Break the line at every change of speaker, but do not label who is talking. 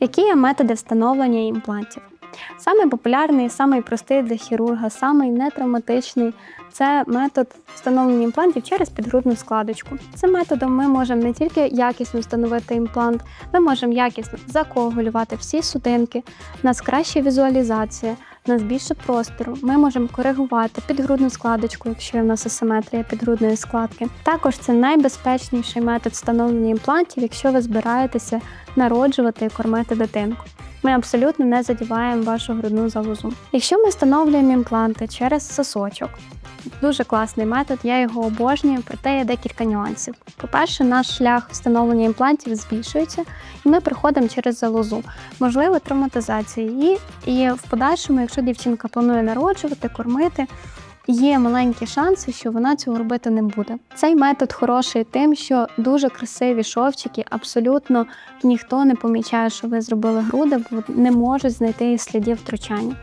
Які є методи встановлення імплантів? Самий популярний, самий простий для хірурга, самий нетравматичний це метод встановлення імплантів через підгрудну складочку. Цим методом ми можемо не тільки якісно встановити імплант, ми можемо якісно закоагулювати всі судинки, у нас краща візуалізація, у нас більше простору. Ми можемо коригувати підгрудну складочку, якщо є в нас асиметрія підгрудної складки. Також це найбезпечніший метод встановлення імплантів, якщо ви збираєтеся народжувати і кормити дитинку. Ми абсолютно не задіваємо вашу грудну залозу. Якщо ми встановлюємо імпланти через сосочок, дуже класний метод, я його обожнюю, проте є декілька нюансів. По-перше, наш шлях встановлення імплантів збільшується, і ми проходимо через залозу. Можливо, травматизація її. І в подальшому, якщо дівчинка планує народжувати, кормити, є маленькі шанси, що вона цього робити не буде. Цей метод хороший тим, що дуже красиві шовчики, абсолютно ніхто не помічає, що ви зробили груди, бо не можуть знайти слідів втручання.